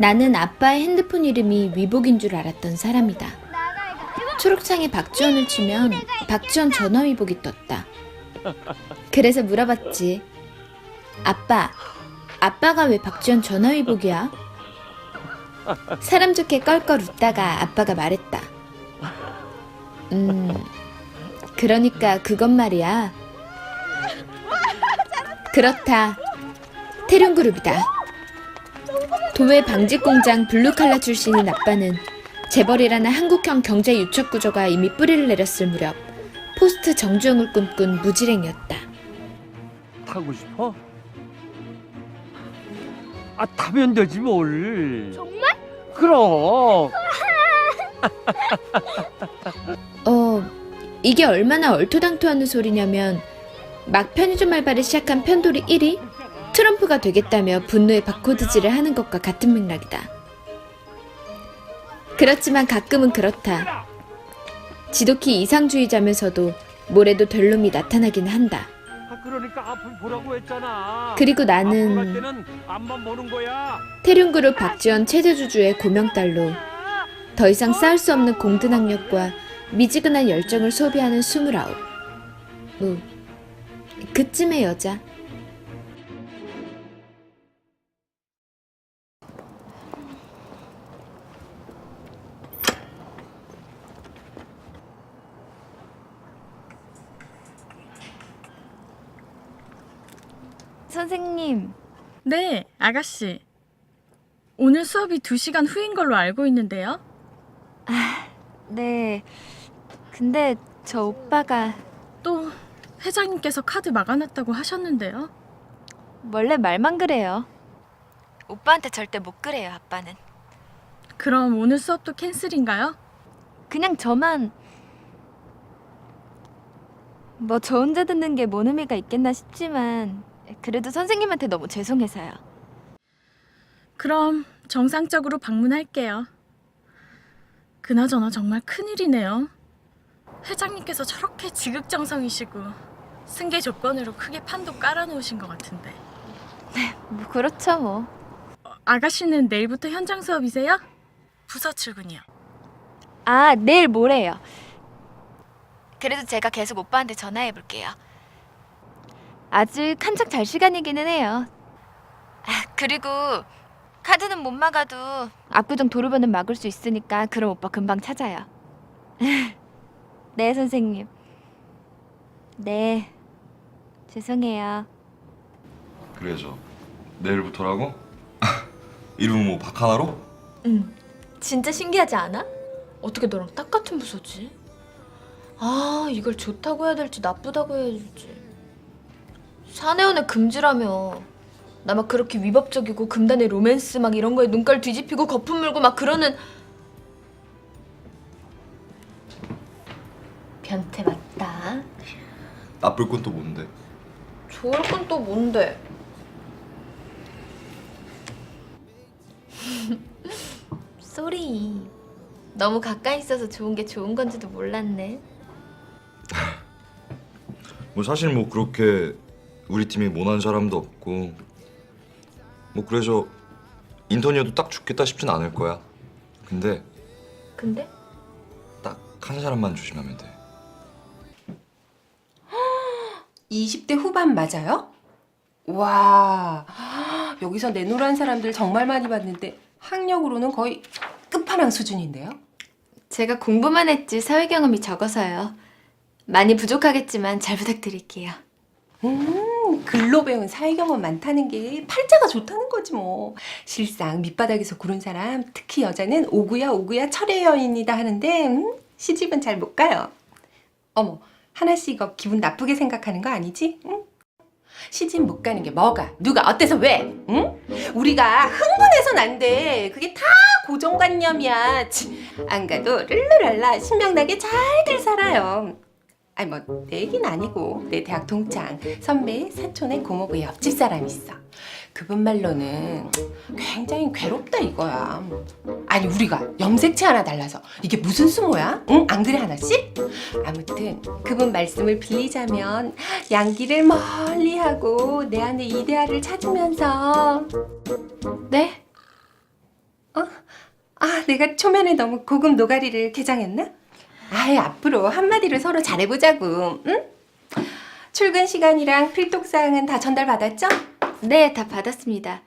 나는 아빠의 핸드폰 이름이 위복인 줄 알았던 사람이다. 초록창에 박지원을 치면 박지원 전화 위복이 떴다. 그래서 물어봤지. 아빠, 아빠가 왜 박지원 전화 위복이야? 사람 좋게 껄껄 웃다가 아빠가 말했다. 음, 그러니까 그건 말이야. 그렇다. 태룡그룹이다. 도매 방직 공장 블루칼라 출신인 아빠는 재벌이라는 한국형 경제 유착 구조가 이미 뿌리를 내렸을 무렵 포스트 정주행을 꿈꾼 무지랭이었다. 타고 싶어? 아 타면 되지 뭘 정말? 그럼 어, 이게 얼마나 얼토당토하는 소리냐면 막 편의점 알바를 시작한 편돌이 1위 트럼프가 되겠다며 분노의 바코드질을 하는 것과 같은 맥락이다. 그렇지만 가끔은 그렇다. 지독히 이상주의자면서도 뭐래도 될 놈이 나타나긴 한다. 아 그러니까 앞을 보라고 했잖아 그리고 나는 거야 태륜 그룹 박지원 최대주주의 고명딸로 더 이상 쌓을 수 없는 공든학력과 미지근한 열정을 소비하는 스물아홉. 뭐, 그쯤의 여자. 선생님, 네, 아가씨. 오늘 수업이 2시간 후인 걸로 알고 있는데요. 네. 근데 저 오빠가 또 회장님께서 카드 막아놨다고 하셨는데요. 원래 말만 그래요. 오빠한테 절대 못 그래요, 아빠는. 그럼 오늘 수업도 캔슬인가요? 그냥 저만 뭐 저 혼자 듣는 게 뭔 의미가 있겠나 싶지만 그래도 선생님한테 너무 죄송해서요. 그럼 정상적으로 방문할게요. 그나저나 정말 큰일이네요. 회장님께서 저렇게 지극정성이시고 승계 조건으로 크게 판도 깔아놓으신 것 같은데. 뭐 그렇죠, 뭐. 어, 아가씨는 내일부터 현장 수업이세요? 부서 출근이요. 아, 내일 모레요. 그래도 제가 계속 오빠한테 전화해 볼게요. 아직 한창 잘 시간이기는 해요. 아, 그리고 카드는 못 막아도 압구정 도로변은 막을 수 있으니까 그럼 오빠 금방 찾아요. 네, 선생님. 네. 죄송해요. 그래서 내일부터라고? 이름은 뭐 박하나로? 응. 진짜 신기하지 않아? 어떻게 너랑 딱 같은 부서지? 아, 이걸 좋다고 해야 될지 나쁘다고 해야 될지. 사내연애 금지라며. 나 막 그렇게 위법적이고 금단의 로맨스 막 이런 거에 눈깔 뒤집히고 거품 물고 막 그러는 변태 맞다. 나쁠 건 또 뭔데? 좋을 건 또 뭔데? 쏘리. 너무 가까이 있어서 좋은 게 좋은 건지도 몰랐네. 뭐 사실 뭐 그렇게 우리 팀이 모난 사람도 없고 뭐 그래서 인턴이어도 딱 죽겠다 싶진 않을 거야. 근데 근데? 딱 한 사람만 조심하면 돼. 20대 후반 맞아요? 와, 여기서 내노란 사람들 정말 많이 봤는데 학력으로는 거의 끝판왕 수준인데요? 제가 공부만 했지 사회 경험이 적어서요. 많이 부족하겠지만 잘 부탁드릴게요. 음, 글로 배운 사회 경험 많다는 게 팔자가 좋다는 거지 뭐. 실상 밑바닥에서 구른 사람, 특히 여자는 오구야 오구야 철의 여인이다 하는데 음, 시집은 잘 못 가요. 어머, 하나씩 이거 기분 나쁘게 생각하는 거 아니지? 응? 시집 못 가는 게 뭐가? 누가 어때서 왜? 응? 우리가 흥분해선 안 돼. 그게 다 고정관념이야. 치, 안 가도 룰루랄라 신명나게 잘들 살아요. 아니 뭐 내 얘기는 아니고 내 대학 동창 선배 사촌의 고모부 옆집 사람 있어. 그분 말로는 굉장히 괴롭다 이거야. 아니 우리가 염색체 하나 달라서 이게 무슨 수모야? 응? 안 그래 하나씩? 아무튼 그분 말씀을 빌리자면 양기를 멀리 하고 내 안에 이데아를 찾으면서 네? 아, 내가 초면에 너무 고급 노가리를 개장했나? 아이, 앞으로 한마디로 서로 잘해보자고, 응? 출근 시간이랑 필독 사항은 다 전달받았죠? 네, 다 받았습니다.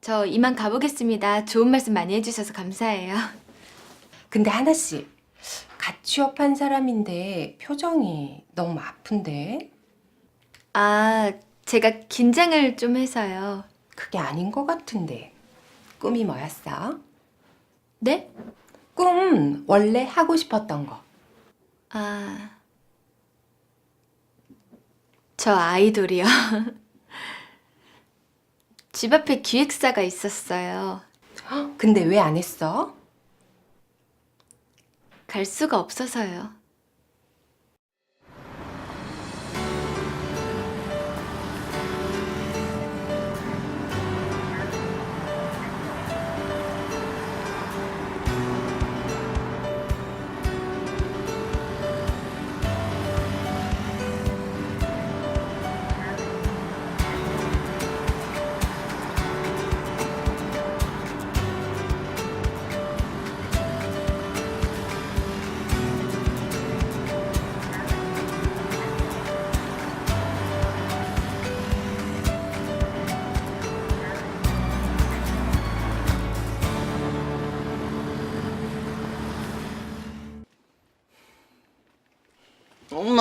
저 이만 가보겠습니다. 좋은 말씀 많이 해주셔서 감사해요. 근데 하나 씨, 갓 취업한 사람인데 표정이 너무 아픈데? 아, 제가 긴장을 좀 해서요. 그게 아닌 것 같은데. 꿈이 뭐였어? 네? 꿈, 원래 하고 싶었던 거. 아, 저 아이돌이요. 집 앞에 기획사가 있었어요. 근데 왜 안 했어? 갈 수가 없어서요.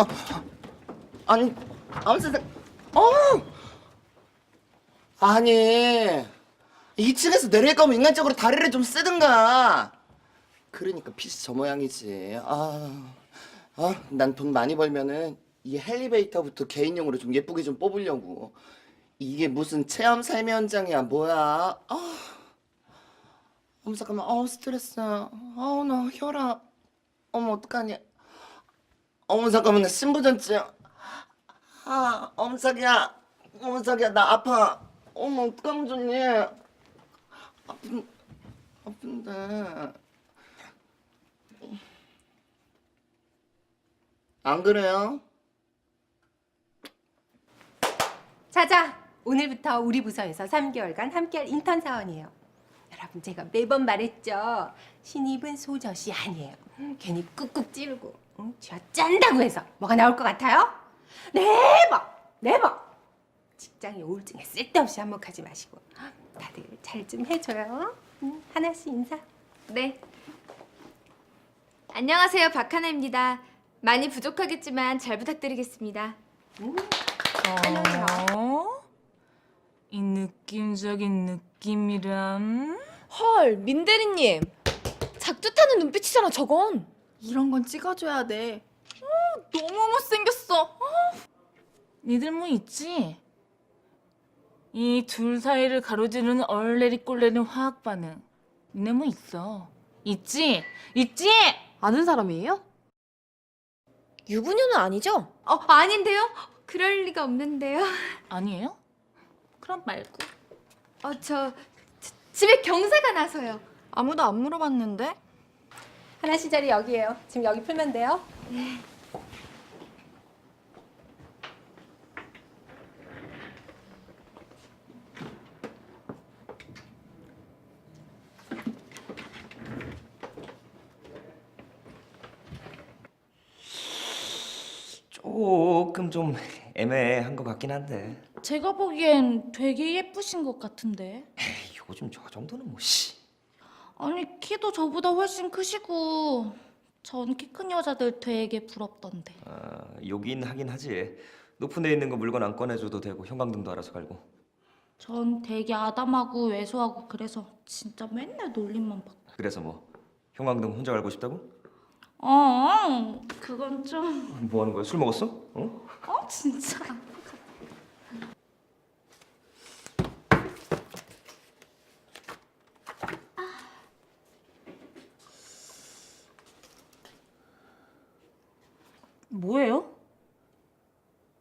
엄마. 아니 아무튼 어! 아니 2층에서 내릴 거면 인간적으로 다리를 좀 쓰든가. 그러니까 핏이 저 모양이지. 아 아 난 돈 많이 벌면은 이 헬리베이터부터 개인용으로 좀 예쁘게 좀 뽑으려고. 이게 무슨 체험 삶의 현장이야 뭐야? 아 어머 잠깐만. 어 스트레스. 아나 혈압. 어머 어떡하냐 어머 잠깐만 나 신부전증 아 어머 자기야 어머 자기야 나 아파 어머 좋니 아픈 아픈데 안 그래요? 자자, 오늘부터 우리 부서에서 3개월간 함께할 인턴 사원이에요. 여러분 제가 매번 말했죠. 신입은 소젖이 아니에요. 음, 괜히 꾹꾹 찌르고 음, 쥐어 짠다고 해서 뭐가 나올 것 같아요? 네버, 네버. 직장에 우울증에 쓸데없이 한몫하지 마시고 다들 잘 좀 해줘요. 음, 하나씩 인사. 네. 안녕하세요, 박하나입니다. 많이 부족하겠지만 잘 부탁드리겠습니다. 어? 이 느낌적인 느낌이란? 헐, 민대리님. 작두 타는 눈빛이잖아, 저건. 이런 건 찍어줘야 돼. 너무 못생겼어. 니들 뭐 있지? 이 둘 사이를 가로지르는 얼레리 꼴레리 화학 반응. 니네 뭐 있어? 있지? 있지? 아는 사람이에요? 유부녀는 아니죠? 어, 아닌데요? 그럴 리가 없는데요. 아니에요? 그럼 말고. 어, 저 지- 집에 경사가 나서요. 아무도 안 물어봤는데. 하나씩 자리 여기에요. 지금 여기 풀면 돼요. 조금 좀 애매한 것 같긴 한데 제가 보기엔 되게 예쁘신 것 같은데. 에이, 요즘 저 정도는 뭐 씨. 아니 키도 저보다 훨씬 크시고 전 키 큰 여자들 되게 부럽던데. 아, 여긴 하긴 하지 높은 데 있는 거 물건 안 꺼내줘도 되고 형광등도 알아서 갈고 전 되게 아담하고 왜소하고 그래서 진짜 맨날 놀림만 받고. 그래서 뭐 형광등 혼자 갈고 싶다고? 어, 그건 좀. 뭐 하는 거야? 술 먹었어? 어? 어, 진짜. 뭐예요?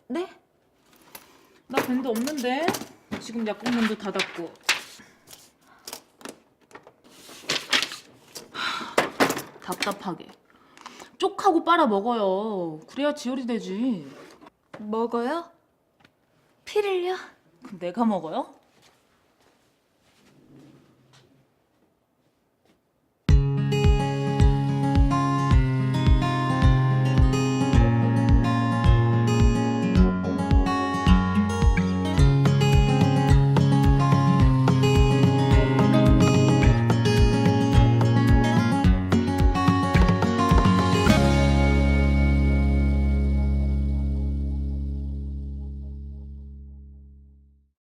네? 나 밴드 없는데. 지금 약국 문도 닫았고. 하, 답답하게. 쪽하고 빨아 먹어요. 그래야 지혈이 되지. 먹어요? 피를요? 그럼 내가 먹어요?